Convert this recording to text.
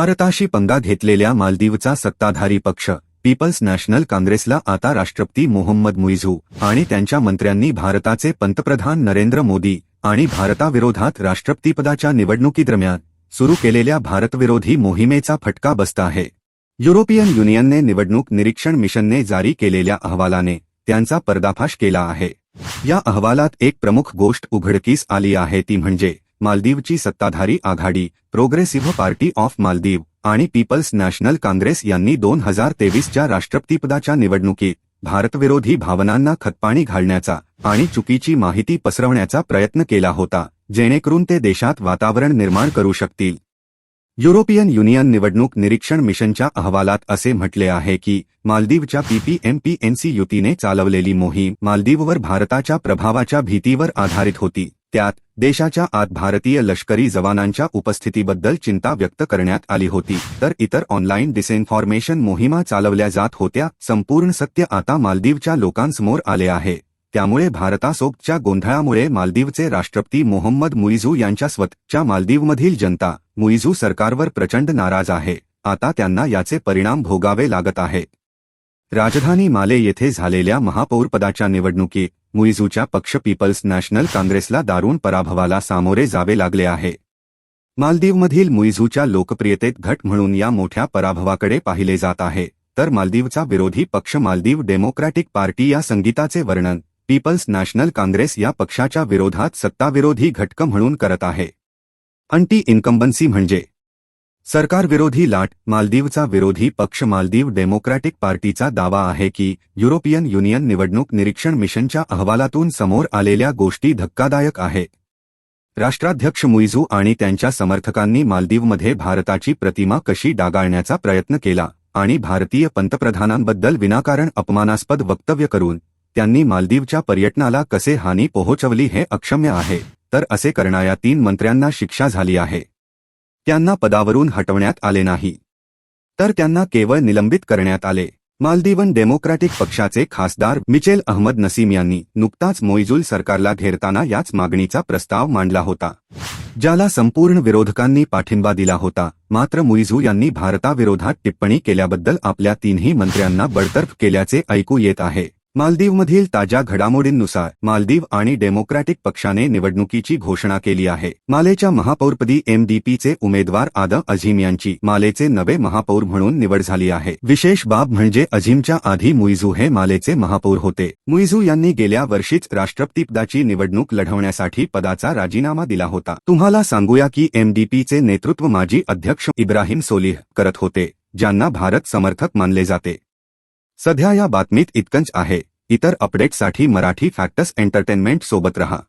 भारताशी पंगा घेतलेल्या मालदीवचा सत्ताधारी पक्ष पीपल्स नॅशनल काँग्रेसला आता राष्ट्रपती मोहम्मद मुइझू आणि त्यांच्या मंत्र्यांनी भारताचे पंतप्रधान नरेंद्र मोदी आणि भारताविरोधात राष्ट्रपतीपदाच्या निवडणुकीदरम्यान सुरू केलेल्या भारतविरोधी मोहिमेचा फटका बसता आहे. युरोपियन युनियनने निवडणूक निरीक्षण मिशनने जारी केलेल्या अहवालाने त्यांचा पर्दाफाश केला आहे. या अहवालात एक प्रमुख गोष्ट उघडकीस आली आहे ती म्हणजे मालदीवची सत्ताधारी आघाडी प्रोग्रेसिव्ह पार्टी ऑफ मालदीव आणि पीपल्स नॅशनल काँग्रेस यांनी दोन हजार तेवीसच्या राष्ट्रपतीपदाच्या निवडणुकीत भारतविरोधी भावनांना खतपाणी घालण्याचा आणि चुकीची माहिती पसरवण्याचा प्रयत्न केला होता जेणेकरून ते देशात वातावरण निर्माण करू शकतील. युरोपियन युनियन निवडणूक निरीक्षण मिशनच्या अहवालात असे म्हटले आहे की मालदीवच्या पीपीएमपीएनसी युतीने चालवलेली मोहीम मालदीववर भारताच्या प्रभावाच्या भीतीवर आधारित होती. त्यात देशाच्या आत भारतीय लष्करी जवानांच्या उपस्थितीबद्दल चिंता व्यक्त करण्यात आली होती. तर इतर ऑनलाईन डिसइन्फॉर्मेशन मोहिमा चालवल्या जात होत्या. संपूर्ण सत्य आता मालदीवच्या लोकांसमोर आले आहे. त्यामुळे भारतासोबतच्या गोंधळामुळे मालदीवचे राष्ट्रपती मोहम्मद मुईझू यांच्या स्वतःच्या मालदीवमधील जनता मुईझू सरकारवर प्रचंड नाराज आहे. आता त्यांना याचे परिणाम भोगावे लागत आहे. राजधानी माले येथे झालेल्या महापौरपदाच्या निवडणुकीत मुईझूच्या पक्ष पीपल्स नॅशनल काँग्रेसला दारुण पराभवाला सामोरे जावे लागले आहे. मालदीवमधील मुइझूच्या लोकप्रियतेत घट म्हणून या मोठ्या पराभवाकडे पाहिले जात आहे. तर मालदीवचा विरोधी पक्ष मालदीव डेमोक्रॅटिक पार्टी या संगीताचे वर्णन पीपल्स नॅशनल काँग्रेस या पक्षाच्या विरोधात सत्ताविरोधी घटक म्हणून करत आहे. अंटी इन्कम्बन्सी म्हणजे सरकारविरोधी लाट मालदीवचा विरोधी पक्ष मालदीव डेमोक्रॅटिक पार्टीचा दावा आहे की युरोपियन युनियन निवडणूक निरीक्षण मिशनच्या अहवालातून समोर आलेल्या गोष्टी धक्कादायक आहे. राष्ट्राध्यक्ष मुइझू आणि त्यांच्या समर्थकांनी मालदीवमध्ये भारताची प्रतिमा कशी डागाळण्याचा प्रयत्न केला आणि भारतीय पंतप्रधानांबद्दल विनाकारण अपमानास्पद वक्तव्य करून त्यांनी मालदीवच्या पर्यटनाला कसे हानी पोहोचवली हे अक्षम्य आहे तर असे करणाऱ्या तीन मंत्र्यांना शिक्षा झाली आहे. त्यांना पदावरून हटवण्यात आले नाही. तर त्यांना केवळ निलंबित करण्यात आले. मालदीवन डेमोक्रॅटिक पक्षाचे खासदार मिचेल अहमद नसीम यांनी नुकताच मोईजुल सरकारला घेरताना याच मागणीचा प्रस्ताव मांडला होता. ज्याला संपूर्ण विरोधकांनी पाठिंबा दिला होता. मात्र मुइझू यांनी भारताविरोधात टिप्पणी केल्याबद्दल आपल्या तीनही मंत्र्यांना बडतर्फ केल्याचे ऐकू येत आहे. मालदीवमधील ताज्या घडामोडींनुसार मालदीव आणि डेमोक्रॅटिक पक्षाने निवडणुकीची घोषणा केली आहे. मालेच्या महापौरपदी एमडीपीचे उमेदवार आदम अझीम यांची मालेचे नवे महापौर म्हणून निवड झाली आहे. विशेष बाब म्हणजे अझीमच्या आधी मुईझू हे मालेचे महापौर होते. मुईझू यांनी गेल्या वर्षीच राष्ट्रपतीपदाची निवडणूक लढवण्यासाठी पदाचा राजीनामा दिला होता. तुम्हाला सांगूया की एमडीपीचे नेतृत्व माजी अध्यक्ष इब्राहिम सोलिह करत होते ज्यांना भारत समर्थक मानले जाते. सध्या या बातमीत इतकंच आहे. इतर अपडेटसाठी मराठी फॅक्टस एंटरटेनमेंट सोबत रहा.